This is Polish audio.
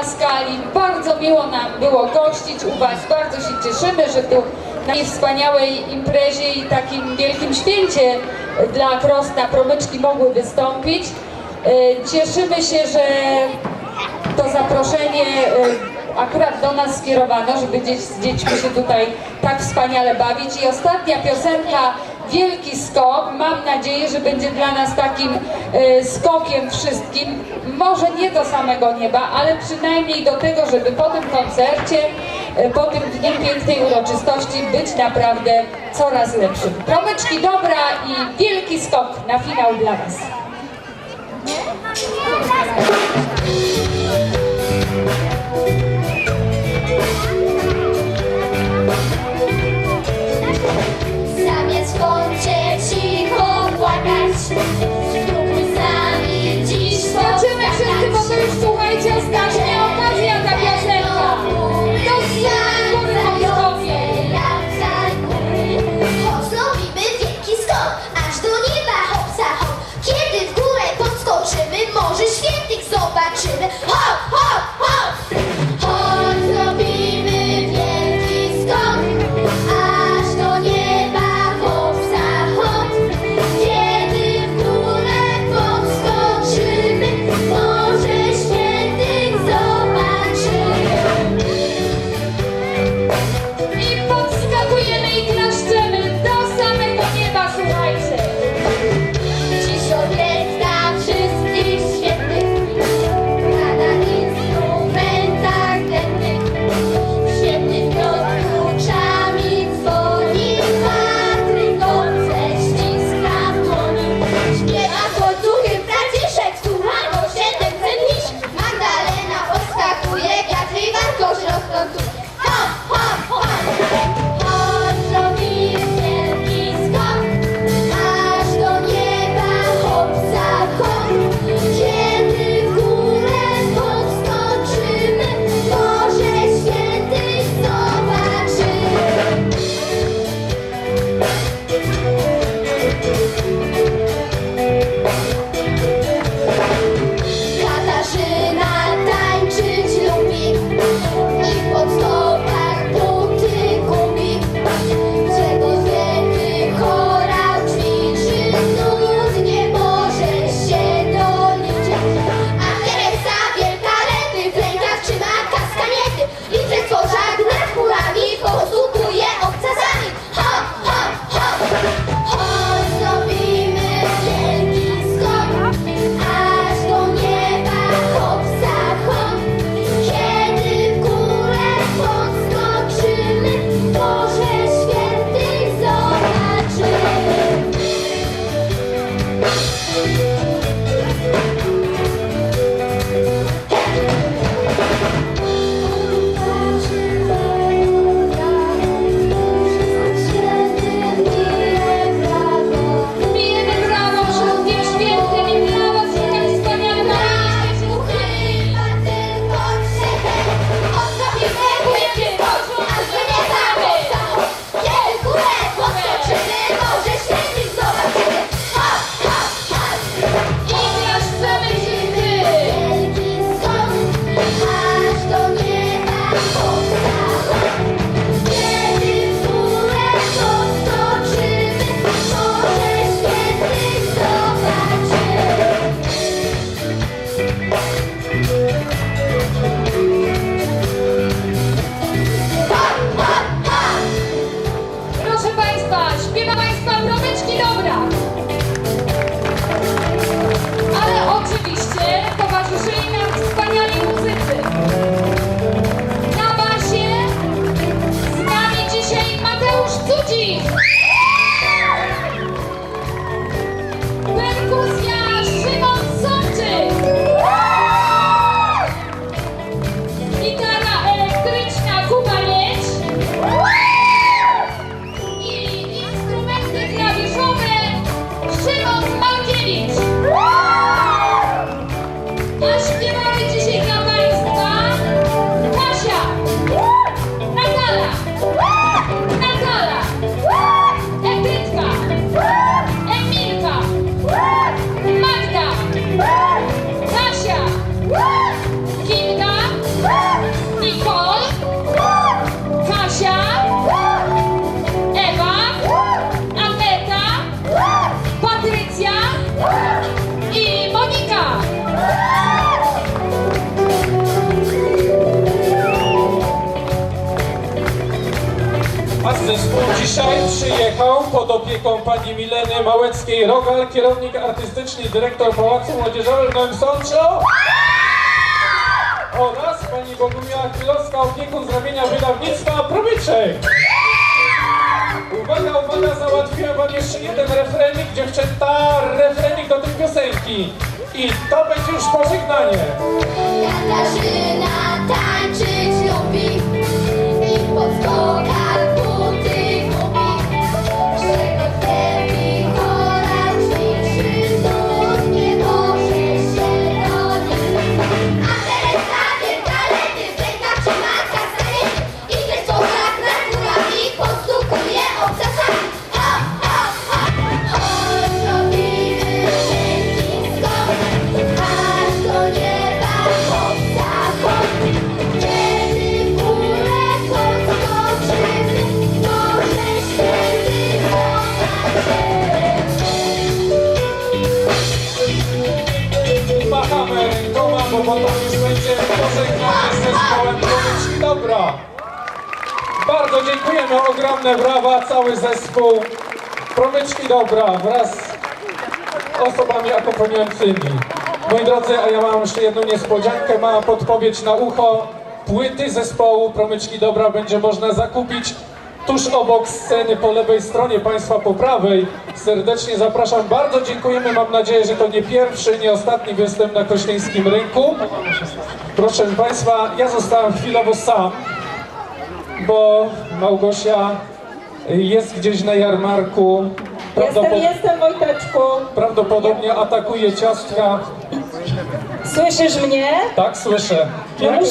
żebyśmy poklaskali. Bardzo miło nam było gościć u Was. Bardzo się cieszymy, że tu na tej wspaniałej imprezie i takim wielkim święcie dla Krosna promyczki mogły wystąpić. E, Cieszymy się, że to zaproszenie e, akurat do nas skierowano, żeby z dziećmi się tutaj tak wspaniale bawić. I ostatnia piosenka Wielki Skok. Mam nadzieję, że będzie dla nas takim e, skokiem wszystkim. Może nie do samego nieba, ale przynajmniej do tego, żeby po tym koncercie, e, po tym dniu pięknej uroczystości być naprawdę coraz lepszym. Promyczki dobra i wielki skok na finał dla Was. Zamiast Dzisiaj przyjechał pod opieką pani Mileny Małeckiej-Rogal, kierownik artystyczny dyrektor Pałacu Młodzieżowego w Nowym Sączu oraz pani Bogumiła Chwilowska, opiekun z ramienia wydawnictwa Promyczek. Uwaga, uwaga, załatwiłem wam jeszcze jeden refrenik, dziewczęta, refrenik do tej piosenki. I to będzie już pożegnanie. Katarzyna tańczyć lubi i pod bo potem już będzie pożegnanie z zespołem Promyczki Dobra. Bardzo dziękujemy, ogromne brawa, cały zespół Promyczki Dobra wraz z osobami akompaniującymi. Moi drodzy, a ja mam jeszcze jedną niespodziankę, mała podpowiedź na ucho. Płyty zespołu Promyczki Dobra będzie można zakupić tuż obok sceny po lewej stronie, Państwa po prawej. Serdecznie zapraszam, bardzo dziękujemy, mam nadzieję, że to nie pierwszy, nie ostatni występ na Kośnieńskim Rynku. Proszę Państwa, ja zostałem chwilowo sam, bo Małgosia jest gdzieś na jarmarku. Jestem, Prawdopod- jestem Wojteczku. Prawdopodobnie atakuje ciastka. Słyszysz mnie? Tak, słyszę. No muszę